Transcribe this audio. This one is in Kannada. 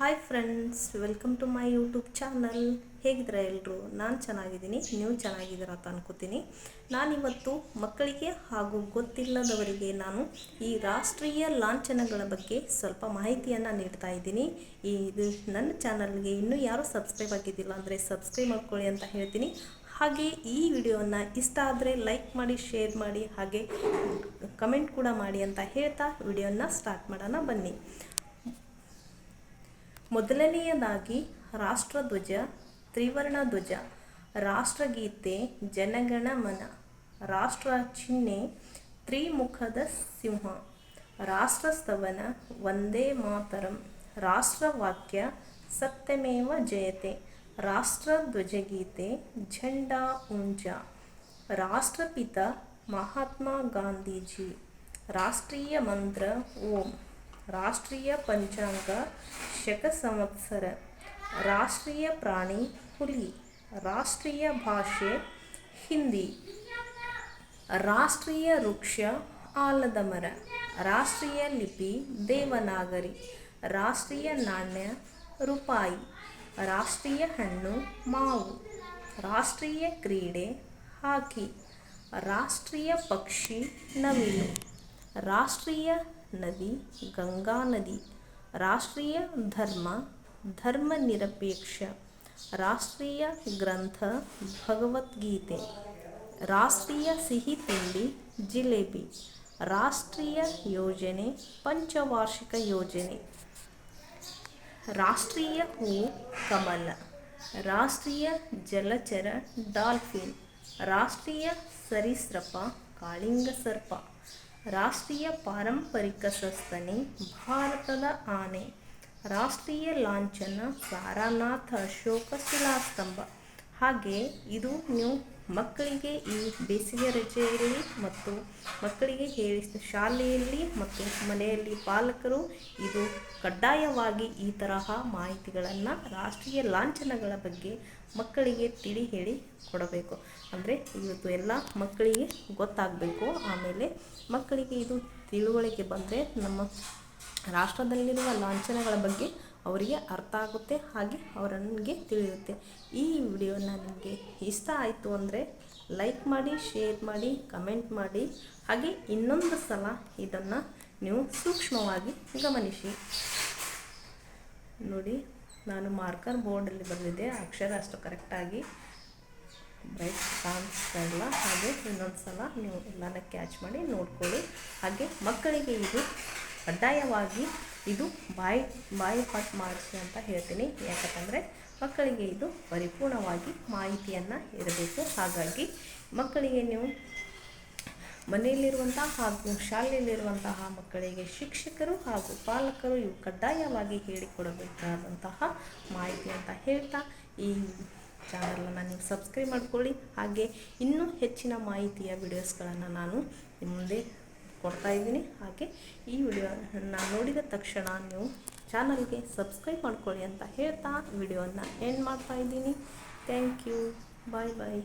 Hi friends welcome to my YouTube channel ಹೇಗಿದ್ರ ಎಲ್ಲರೂ ನಾನು ಚೆನ್ನಾಗಿದ್ದೀನಿ, ನೀವು ಚೆನ್ನಾಗಿದ್ದೀರಾ ಅಂತ ಅನ್ಕೋತೀನಿ. ನಾನಿವತ್ತು ಮಕ್ಕಳಿಗೆ ಹಾಗೂ ಗೊತ್ತಿಲ್ಲದವರಿಗೆ ನಾನು ಈ ರಾಷ್ಟ್ರೀಯ ಲಾಂಛನಗಳ ಬಗ್ಗೆ ಸ್ವಲ್ಪ ಮಾಹಿತಿಯನ್ನು ನೀಡ್ತಾ ಇದ್ದೀನಿ. ಈ ಇದು ನನ್ನ ಚಾನಲ್ಗೆ ಇನ್ನೂ ಯಾರೂ ಸಬ್ಸ್ಕ್ರೈಬ್ ಆಗಿದ್ದಿಲ್ಲ ಅಂದರೆ ಸಬ್ಸ್ಕ್ರೈಬ್ ಮಾಡ್ಕೊಳ್ಳಿ ಅಂತ ಹೇಳ್ತೀನಿ. ಹಾಗೆ ಈ ವಿಡಿಯೋನ ಇಷ್ಟ ಆದರೆ ಲೈಕ್ ಮಾಡಿ ಶೇರ್ ಮಾಡಿ, ಹಾಗೆ ಕಮೆಂಟ್ ಕೂಡ ಮಾಡಿ ಅಂತ ಹೇಳ್ತಾ ವಿಡಿಯೋನ ಸ್ಟಾರ್ಟ್ ಮಾಡೋಣ ಬನ್ನಿ. ಮೊದಲನೆಯದಾಗಿ ರಾಷ್ಟ್ರಧ್ವಜ ತ್ರಿವರ್ಣ ಧ್ವಜ ರಾಷ್ಟ್ರಗೀತೆ ಜನಗಣ ಮನ ರಾಷ್ಟ್ರ ಚಿಹ್ನೆ, ತ್ರಿಮುಖದ ಸಿಂಹ ರಾಷ್ಟ್ರಸ್ತವನ ವಂದೇ ಮಾತರಂ ರಾಷ್ಟ್ರವಾಕ್ಯ ಸತ್ಯಮೇವ ಜಯತೆ, ರಾಷ್ಟ್ರಧ್ವಜಗೀತೆ, ಝಂಡಾ ಉಂಜ, ರಾಷ್ಟ್ರಪಿತ ಮಹಾತ್ಮ ಗಾಂಧೀಜಿ, ರಾಷ್ಟ್ರೀಯ ಮಂತ್ರ ಓಂ. ರಾಷ್ಟ್ರೀಯ ಪಂಚಾಂಗ ಶಕ ಸಂವತ್ಸರ ರಾಷ್ಟ್ರೀಯ ಪ್ರಾಣಿ ಹುಲಿ. ರಾಷ್ಟ್ರೀಯ ಭಾಷೆ ಹಿಂದಿ. ರಾಷ್ಟ್ರೀಯ ವೃಕ್ಷ ಆಲದ ಮರ ರಾಷ್ಟ್ರೀಯ ಲಿಪಿ ದೇವನಾಗರಿ. ರಾಷ್ಟ್ರೀಯ ನಾಣ್ಯ ರೂಪಾಯಿ. ರಾಷ್ಟ್ರೀಯ ಹಣ್ಣು ಮಾವು. ರಾಷ್ಟ್ರೀಯ ಕ್ರೀಡೆ ಹಾಕಿ. ರಾಷ್ಟ್ರೀಯ ಪಕ್ಷಿ ನವಿಲು. ರಾಷ್ಟ್ರೀಯ ನದಿ, ಗಂಗಾ ನದಿ, ರಾಷ್ಟ್ರೀಯ ಧರ್ಮ ಧರ್ಮ ನಿರಪೇಕ್ಷ, ರಾಷ್ಟ್ರೀಯ ಗ್ರಂಥ, ಭಗವದ್ಗೀತೆ, ರಾಷ್ಟ್ರೀಯ ಸಿಹಿ ತಿಂಡಿ, ಜಿಲೇಬಿ, ರಾಷ್ಟ್ರೀಯ ಯೋಜನೆ, ಪಂಚವಾರ್ಷಿಕ ಯೋಜನೆ, ರಾಷ್ಟ್ರೀಯ ಹೂ ಕಮಲ, ರಾಷ್ಟ್ರೀಯ ಜಲಚರ ಡಾಲ್ಫಿನ್, ರಾಷ್ಟ್ರೀಯ ಸರೀಸೃಪ ಕಾಳಿಂಗ ಸರ್ಪ ರಾಷ್ಟ್ರೀಯ ಪಾರಂಪರಿಕ ಸಸ್ತನಿ ಭಾರತದ ಆನೆ ರಾಷ್ಟ್ರೀಯ ಲಾಂಛನ ಸಾರಾನಾಥ ಅಶೋಕ ಶಿಲಾಸ್ತಂಭ. ಹಾಗೆ ಇದು ನೀವು ಮಕ್ಕಳಿಗೆ ಈ ಬೇಸಿಗೆ ರಜೆಯಲ್ಲಿ ಮತ್ತು ಮಕ್ಕಳಿಗೆ ಹೇಳಿ ಶಾಲೆಯಲ್ಲಿ ಮತ್ತು ಮನೆಯಲ್ಲಿ ಪಾಲಕರು ಇದು ಕಡ್ಡಾಯವಾಗಿ ಈ ತರಹ ಮಾಹಿತಿಗಳನ್ನು ರಾಷ್ಟ್ರೀಯ ಲಾಂಛನಗಳ ಬಗ್ಗೆ ಮಕ್ಕಳಿಗೆ ತಿಳಿ ಹೇಳಿ ಕೊಡಬೇಕು. ಅಂದರೆ ಇವತ್ತು ಎಲ್ಲ ಮಕ್ಕಳಿಗೆ ಗೊತ್ತಾಗಬೇಕು. ಆಮೇಲೆ ಮಕ್ಕಳಿಗೆ ಇದು ತಿಳುವಳಿಕೆ ಬಂದರೆ ನಮ್ಮ ರಾಷ್ಟ್ರದಲ್ಲಿರುವ ಲಾಂಛನಗಳ ಬಗ್ಗೆ ಅವರಿಗೆ ಅರ್ಥ ಆಗುತ್ತೆ ಹಾಗೆ ಅವರನಿಗೆ ತಿಳಿಯುತ್ತೆ. ಈ ವಿಡಿಯೋನ ನಿಮಗೆ ಇಷ್ಟ ಆಯಿತು ಅಂದರೆ ಲೈಕ್ ಮಾಡಿ, ಶೇರ್ ಮಾಡಿ, ಕಮೆಂಟ್ ಮಾಡಿ. ಹಾಗೆ ಇನ್ನೊಂದು ಸಲ ಇದನ್ನು ನೀವು ಸೂಕ್ಷ್ಮವಾಗಿ ಗಮನಿಸಿ. ನೋಡಿ, ನಾನು ಮಾರ್ಕರ್ ಬೋರ್ಡಲ್ಲಿ ಬರೆದಿದ್ದೆ. ಅಕ್ಷರ ಅಷ್ಟು ಕರೆಕ್ಟಾಗಿ ಬ್ರೈಟ್ ಕಾಣಿಸ್ತಾ ಇಲ್ಲ. ಹಾಗೆ ಇನ್ನೊಂದು ಸಲ ನೀವು ಎಲ್ಲನ ಕ್ಯಾಚ್ ಮಾಡಿ ನೋಡ್ಕೊಳ್ಳಿ. ಹಾಗೆ ಮಕ್ಕಳಿಗೆ ಇದು ಕಡ್ಡಾಯವಾಗಿ ಇದು ಬಾಯ್, ಬಾಯಿ ಪಾಠ ಮಾಡಿಸಿ ಅಂತ ಹೇಳ್ತೀನಿ. ಯಾಕಂತಂದರೆ ಮಕ್ಕಳಿಗೆ ಇದು ಪರಿಪೂರ್ಣವಾಗಿ ಮಾಹಿತಿಯನ್ನು ಇರಬೇಕು. ಹಾಗಾಗಿ ಮಕ್ಕಳಿಗೆ ನೀವು ಮನೆಯಲ್ಲಿರುವಂತಹ ಹಾಗೂ ಶಾಲೆಯಲ್ಲಿರುವಂತಹ ಮಕ್ಕಳಿಗೆ ಶಿಕ್ಷಕರು ಹಾಗೂ ಪಾಲಕರು ಇವು ಕಡ್ಡಾಯವಾಗಿ ಹೇಳಿಕೊಡಬೇಕಾದಂತಹ ಮಾಹಿತಿ ಅಂತ ಹೇಳ್ತಾ ಈ ಚಾನಲನ್ನು ನೀವು ಸಬ್ಸ್ಕ್ರೈಬ್ ಮಾಡಿಕೊಳ್ಳಿ. ಹಾಗೆ ಇನ್ನೂ ಹೆಚ್ಚಿನ ಮಾಹಿತಿಯ ವಿಡಿಯೋಸ್ಗಳನ್ನು ನಾನು ಮುಂದೆ ಕೊಡ್ತಾ ಇದ್ದೀನಿ. ಹಾಗೆ ಈ ವಿಡಿಯೋನ ನೋಡಿದ ತಕ್ಷಣ ನೀವು ಚಾನಲ್ಗೆ ಸಬ್ಸ್ಕ್ರೈಬ್ ಮಾಡ್ಕೊಳ್ಳಿ ಅಂತ ಹೇಳ್ತಾ ವಿಡಿಯೋನ ಎಂಡ್ ಮಾಡ್ತಾ ಇದ್ದೀನಿ. Thank you bye bye